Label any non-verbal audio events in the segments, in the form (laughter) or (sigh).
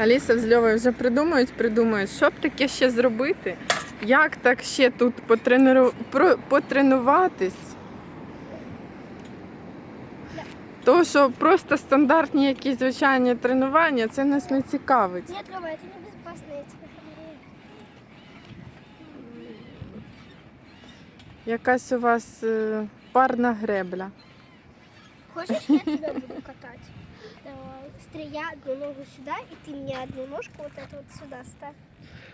Аліса з Льовою вже придумають, придумають, що б таке ще зробити, як так ще тут потрениру... про- потренуватись. То, що просто стандартні якісь звичайні тренування, це нас не цікавить. Нет, Рома, это небезопасно, я тебе. Якась у вас е, парна гребля. Хочешь, я тебя буду катать? Давай. Стрия одну ногу сюда, и ты мне одну ножку вот эту вот сюда ставь.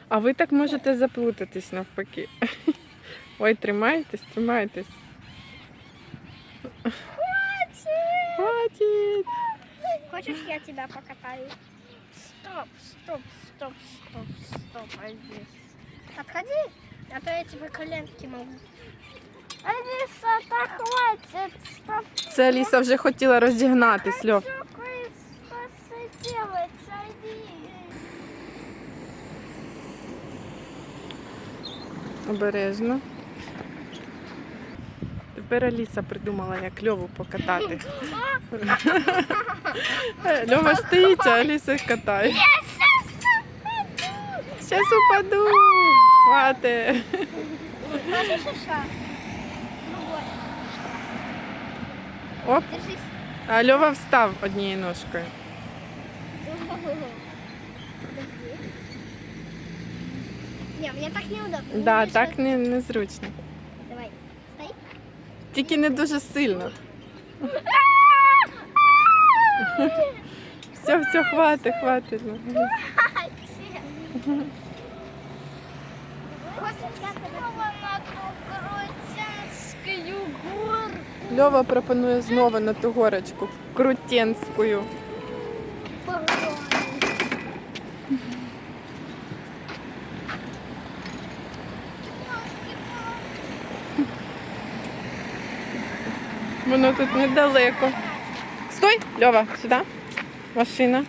А ви так можете заплутатись навпаки. (laughs) Ой, тримайтесь, тримайтесь. Хватить! Хочешь, я тебя покатаю? Стоп, стоп, стоп, стоп, стоп, Алис. Отходи, а то я тебе коленки могу. Алиса, так хватит, стоп. Це Аліса вже хотіла роздігнатись, Льов. Обережно. Тепер Аліса придумала, як Льову покатати. (laughs) Льова стоїть, а Аліса катає. Зараз упаду. Хвати. Оп, а Льова встав однією ножкою. Не, мне так неудобно. Да, лучше- так не, незручно. Давай, стой. Тільки не дуже сильно. (laughs) Все, все, хватить, хватить. Льова пропонує знову на ту горочку крутенську. Воно тут недалеко. Стой, Льова, сюди. Машина.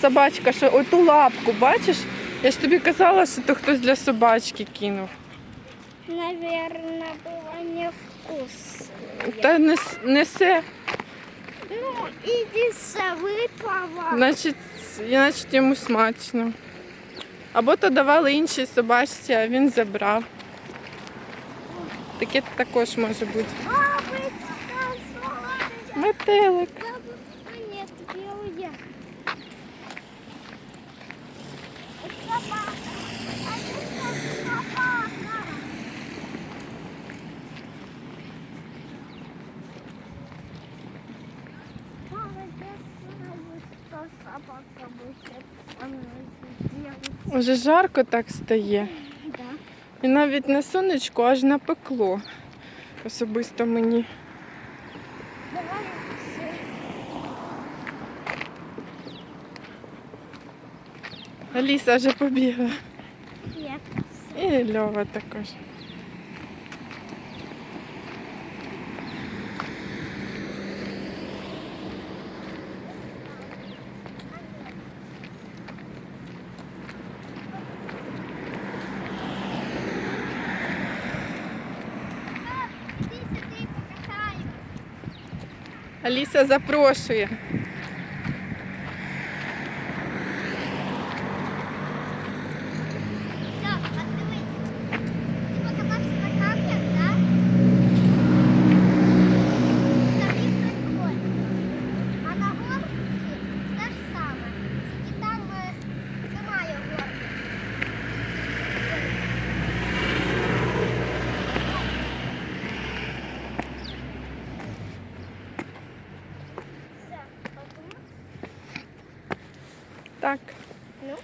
Собачка, що оту лапку, бачиш? Я ж тобі казала, що то хтось для собачки кинув. Наверное, было невкусно. Та нес- несе, Ну, иди выпала. значить, значить йому смачно. Або то давали іншій собачці, а він забрав. Таке також може бути. Метелик. Уже жарко так стає. І навіть на сонечку аж напекло. Особисто мені. Аліса вже побігла. І Льова також. Аліса запрошує. Так, Ну.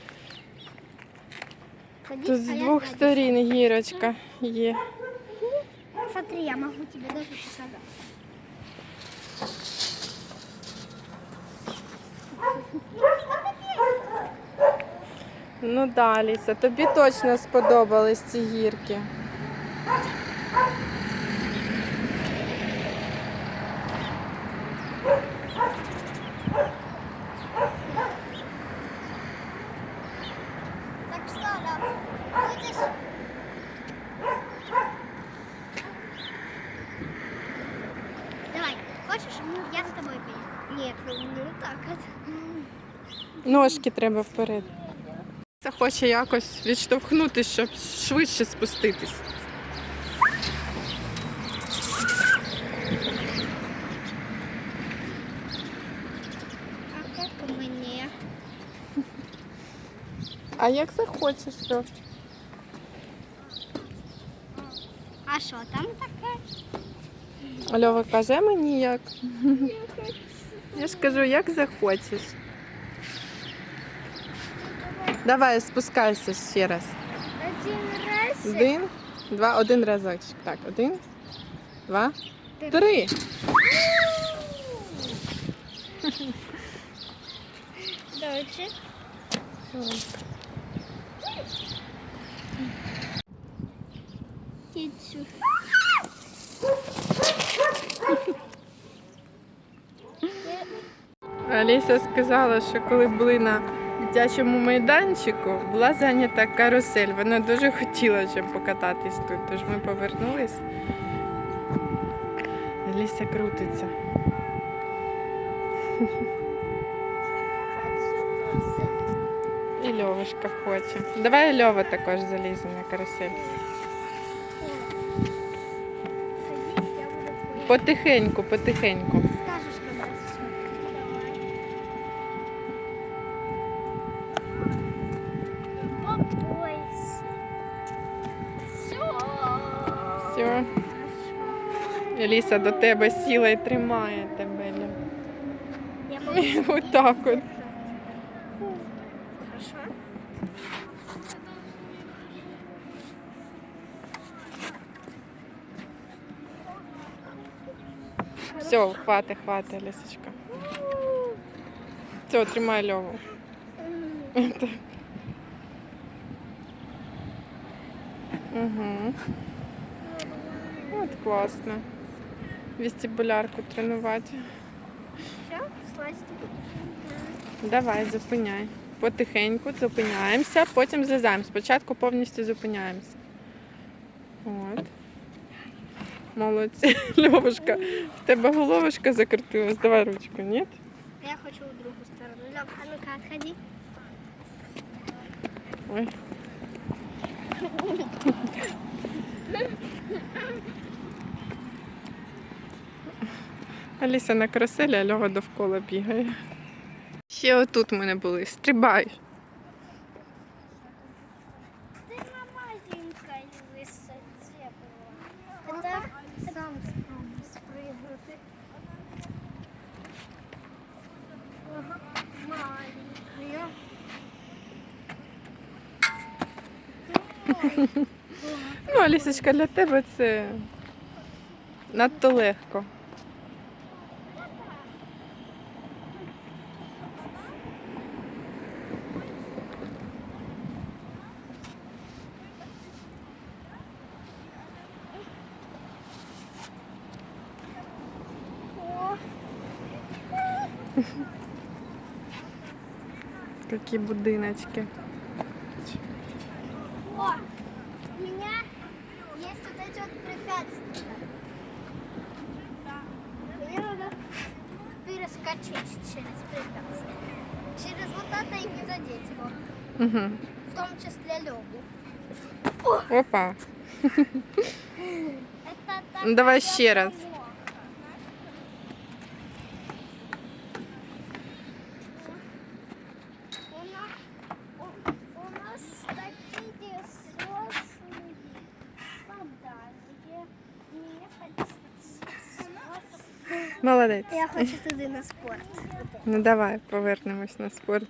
Садись, тут з а я двох сторін гірочка є. Смотри, я могу тебе даже показать. Ну да, тобі точно сподобались ці гірки. Я с тобой поеду? Нет, ну так вот. Ножки треба вперед. Це хоче якось відштовхнути, щоб швидше спуститись. А как мне? А як захочеш, Льов? А что там? Льова каже мені як. (laughs) Я ж кажу, як захочеш. Давай спускайся ще раз. Один раз. Один, два, один разочок. Так, один, два, три. Дальше. Кицу. Аліся сказала, що коли були на дитячому майданчику, була зайнята карусель. Вона дуже хотіла щоб покататись тут, тож ми повернулись. Аліся крутиться. І Льовушка хоче. Давай Льова також залізе на карусель. Потихеньку, потихеньку. Скажешь, когда всё. Давай. Побойся. Все. Все. Аліса до тебе сіла і тримає тебе. Льов. Я (laughs) Отак от. Хорошо. Все, хвати, хвати, Алісочка. Все, тримай Льову. Угу. От класно. Вестибулярку тренувати. Давай, зупиняй. Потихеньку зупиняємося, потім злізаємо. Спочатку повністю зупиняємося. От. Молодці. (laughs) Льовушка, в тебе головушка закрутилась. Давай ручку, ні? Я хочу в другую сторону. Лёв, а ну-ка, отходи. Ой. Аліса на каруселі, а Льова довкола бігає. Ще отут ми не були. Стрибай. (laughs) Ну, Алісочка, для тебе це надто легко. Такі (laughs) будиночки. О, у меня есть вот эти вот препятствия. Мне надо перескочить через препятствия. Через вот это и не задеть его. Угу. В том числе Леву. Опа. Это Ну, давай такая ще раз. Молодець. Я хочу туди на спорт. Ну давай повернемось на спорт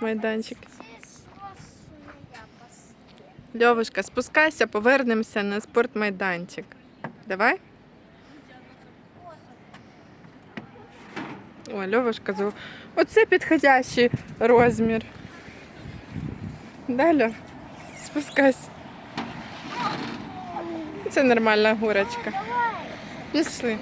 майданчик. Льовушка, спускайся, повернемося на спортмайданчик. Давай. О, Льовушка, зу- оце підходящий розмір. Да, Льов? Спускайся. Це нормальна горочка. Пішли.